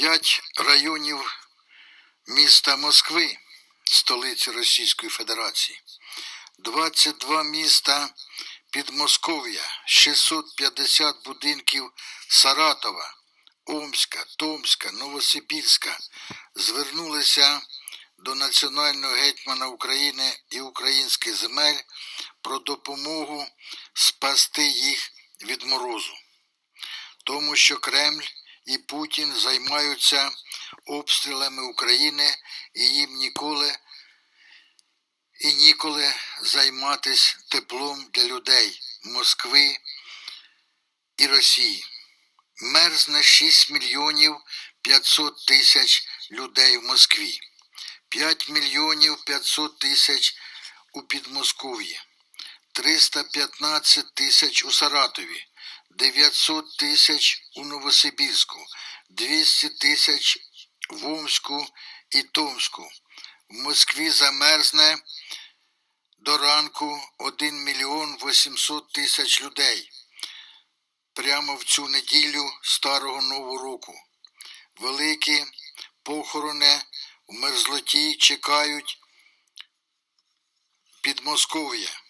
П'ять районів міста Москви, столиці Російської Федерації, 22 міста Підмосков'я, 650 будинків Саратова, Омська, Томська, Новосибірська звернулися до національного гетьмана України і українських земель про допомогу спасти їх від морозу. Тому що Кремль і Путін займаються обстрілами України і їм ніколи і ніколи займатися теплом для людей Москви і Росії. Мерзне 6 мільйонів 500 тисяч людей в Москві, 5 мільйонів 500 тисяч у Підмосков'ї, 315 тисяч у Саратові, 900 тисяч у Новосибірську, 200 тисяч в Омську і Томську. В Москві замерзне до ранку 1 мільйон 800 тисяч людей прямо в цю неділю Старого Нового року. Великі похорони в мерзлоті чекають Підмосков'я.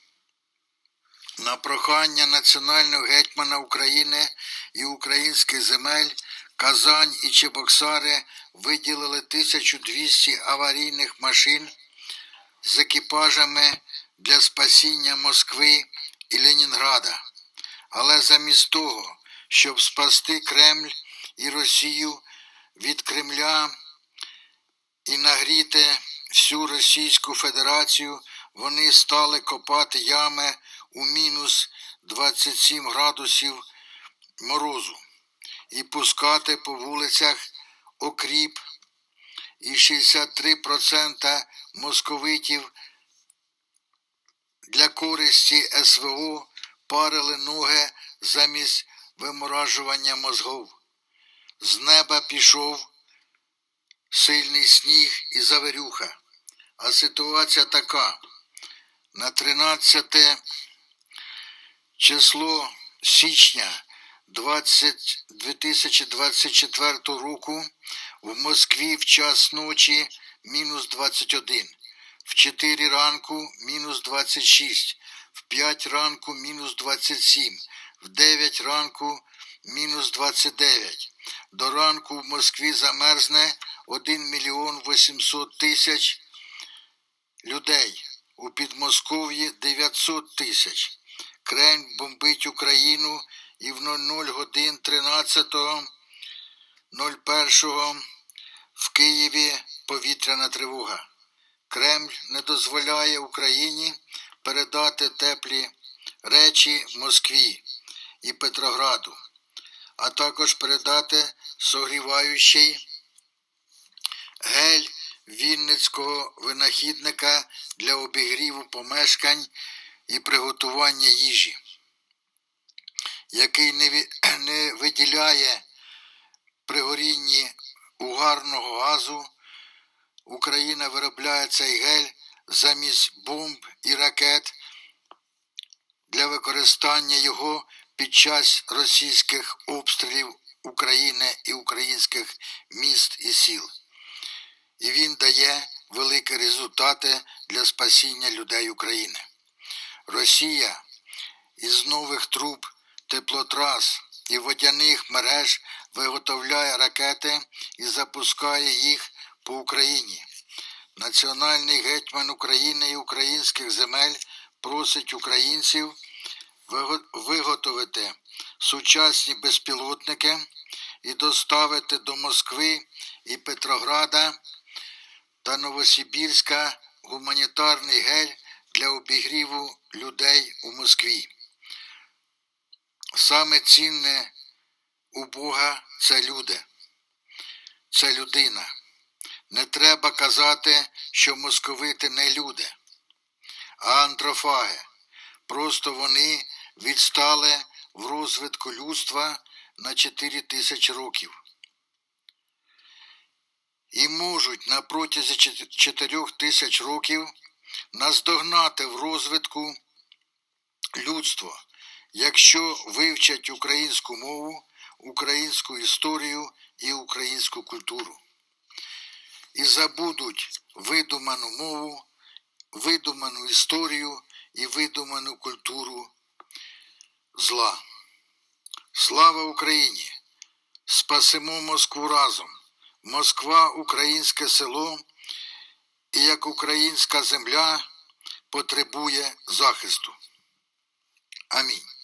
На прохання національного гетьмана України і українських земель Казань і Чебоксари виділили 1200 аварійних машин з екіпажами для спасіння Москви і Ленінграда. Але замість того, щоб спасти Кремль і Росію від Кремля і нагріти всю Російську Федерацію, вони стали копати ями у мінус 27 градусів морозу і пускати по вулицях окріп. І 63% московитів для користі СВО парили ноги замість виморажування мозгов. З неба пішов сильний сніг і завирюха. А ситуація така. На 13 число січня 20, 2024 року в Москві в час ночі мінус 21, в 4 ранку мінус 26, в 5 ранку мінус 27, в 9 ранку мінус 29. До ранку в Москві замерзне 1 мільйон 800 тисяч людей. У Підмосков'ї 900 тисяч. Кремль бомбить Україну і в 00 годин 13.01 в Києві повітряна тривога. Кремль не дозволяє Україні передати теплі речі Москві і Петрограду, а також передати согріваючий Вінницького винахідника для обігріву помешкань і приготування їжі, який не, виділяє при горінні угарного газу. Україна виробляє цей гель замість бомб і ракет для використання його під час російських обстрілів України і українських міст і сіл і він дає великі результати для спасіння людей України. Росія із нових труб, теплотрас і водяних мереж виготовляє ракети і запускає їх по Україні. Національний гетьман України і українських земель просить українців виготовити сучасні безпілотники і доставити до Москви і Петрограда та Новосибірська гуманітарний гель для обігріву людей у Москві. Саме цінне у Бога це люди, це людина. Не треба казати, що московити не люди, а антрофаги. Просто вони відстали в розвитку людства на 4 тисячі років і можуть на протязі чот- чотирьох тисяч років наздогнати в розвитку людство, якщо вивчать українську мову, українську історію і українську культуру. І забудуть видуману мову, видуману історію і видуману культуру зла. Слава Україні! Спасимо Москву разом! Москва українське село і як українська земля потребує захисту. Амінь.